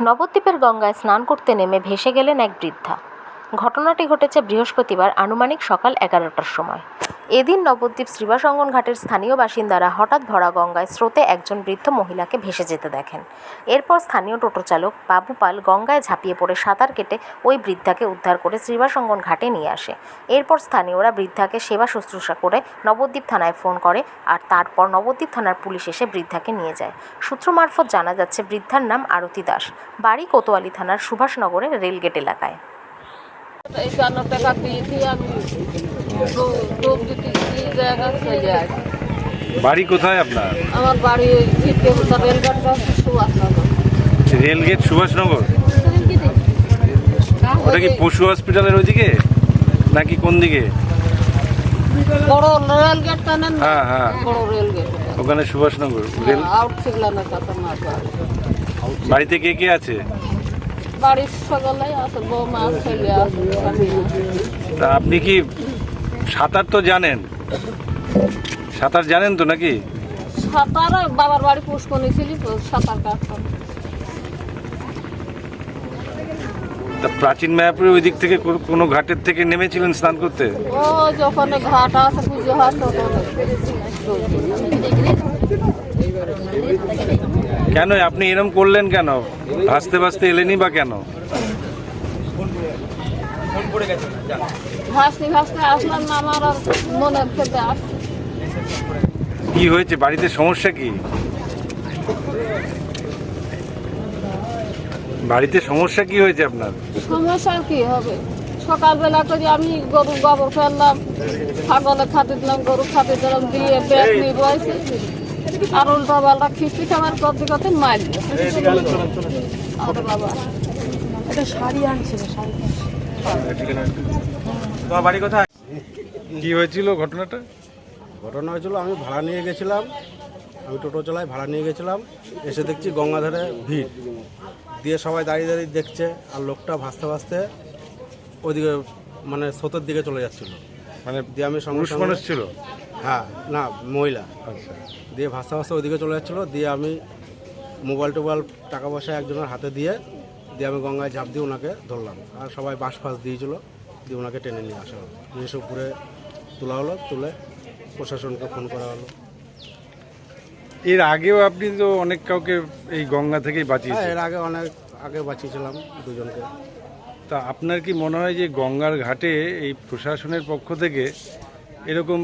নবদ্বীপের গঙ্গায় স্নান করতে নেমে ভেসে গেলেন এক বৃদ্ধা। ঘটনাটি ঘটেছে বৃহস্পতিবার আনুমানিক সকাল এগারোটার সময়। এদিন নবদ্বীপ শ্রীবাসঙ্গন ঘাটের স্থানীয় বাসিন্দারা হঠাৎ ভরা গঙ্গায় স্রোতে একজন বৃদ্ধ মহিলাকে ভেসে যেতে দেখেন। এরপর স্থানীয় টোটো চালক বাবু পাল গঙ্গায় ঝাঁপিয়ে পড়ে সাঁতার কেটে ওই বৃদ্ধাকে উদ্ধার করে শ্রীবাসঙ্গন ঘাটে নিয়ে আসে। এরপর স্থানীয়রা বৃদ্ধাকে সেবা শুশ্রূষা করে নবদ্বীপ থানায় ফোন করে আর তারপর নবদ্বীপ থানার পুলিশ এসে বৃদ্ধাকে নিয়ে যায়। সূত্র মারফত জানা যাচ্ছে, বৃদ্ধার নাম আরতি দাস। বাড়ি কোতোয়ালি থানার সুভাষনগরের রেলগেট এলাকায়। বাড়ি কোথায় আপনার? আমার বাড়ি রেলগেট সুভাষনগর। ওটা কি পশু হসপিটালের ওইদিকে? নাকি কোন দিকে? হ্যাঁ, হ্যাঁ। ওখানে সুভাষনগর রেল মাঠ বাড়ি। বাড়িতে কে কে আছে? আপনি কি সাঁতার তো জানেন। সাঁতার জানেন তো নাকি? সাঁতার বাবার বাড়ি পুষ্কনি ছিল তো সাঁতার কাটতাম। তা প্রাচীন মায়াপুরের ওই দিক থেকে কোনো- ঘাটের থেকে নেমেছিলেন স্নান করতে? ও যখন ঘাট আছে পুজো আছে কেন? আপনি এরম করলেন কেন? ভাসতে ভাসতে এলেনি বা কেন? ভাসতে ভাসতে আসলাম না আমার আর মনের খেতে আসছে কি হয়েছে? বাড়িতে সমস্যা কি? বাড়িতে সমস্যা কি হয়েছে আপনার? সমস্যা কি হবে? সকালবেলা করে আমি গরু গোবর ফেললাম ছাগলে খাতে দিলাম গরু খাতে দিলাম দিয়ে ব্যাগ নিয়ে বসে আর উল্টা পাল্টা খিস্তি খাবার করতে করতে মারি বাবা। তোমার বাড়ি কোথায়? কি হয়েছিল ঘটনাটা? ঘটনা হয়েছিল আমি ভাড়া নিয়ে গেছিলাম। আমি টোটো চালাই ভাড়া নিয়ে গেছিলাম। এসে দেখছি গঙ্গাধারে ভিড়। দিয়ে সবাই দাঁড়িয়ে দাঁড়িয়ে দেখছে আর লোকটা ভাসতে ভাসতে ওইদিকে মানে স্রোতের দিকে চলে যাচ্ছিল। মানে দিয়ে আমি সঙ্গে মানুষ ছিল? হ্যাঁ না মহিলা। আচ্ছা। দিয়ে ভাসতে ভাসতে ওইদিকে চলে যাচ্ছিল। দিয়ে আমি মোবাইল টোবাইল টাকা পয়সা একজনের হাতে দিয়ে দিয়ে আমি গঙ্গায় ঝাঁপ দিয়ে ওনাকে ধরলাম। আর সবাই বাঁশ ফাঁস দিয়েছিল দিয়ে ওনাকে টেনে নিয়ে আসা হলো। নিয়ে এসে উপরে তোলা হলো তুলে প্রশাসনকে ফোন করা হলো। এর আগেও আপনি তো অনেক কাউকে এই গঙ্গা থেকেই হ্যাঁ বাঁচিয়েছেন এর আগে অনেক আগে বাঁচিয়েছিলাম দুজনকে। তা আপনার কি মনে হয় যে গঙ্গার ঘাটে এই প্রশাসনের পক্ষ থেকে এরকম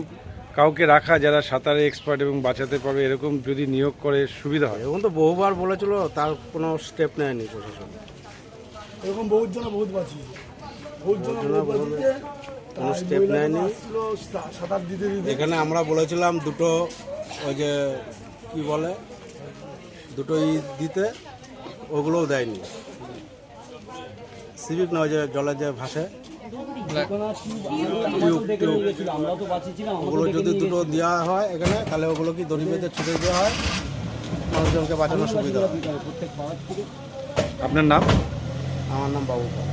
কাউকে রাখা যারা সাঁতারে এক্সপার্ট এবং বাঁচাতে পারবে এরকম যদি নিয়োগ করে সুবিধা হয়? এখন তো বহুবার বলেছিল তার কোনো স্টেপ নেয়নি প্রশাসন। এরকম বহুত জন বহুত বাঁচিয়েছে বহুত জন জনা বলে কোনো স্টেপ নেয়নি। সাঁতার দিতে দিতে। এখানে আমরা বলেছিলাম দুটো ওই যে কি বলে? দুটো ই দিতে ওগুলোও দেয়নি। সিভিক না ওই যে জলে যে ভাসে? ওগুলো যদি দুটো দেওয়া হয় এখানে তাহলে ওগুলো কি দড়ি বেঁধে ছুটে দেওয়া হয়? মানুষজনকে বাঁচানোর সুবিধা হয়। আপনার নাম? আমার নাম বাবু পাল।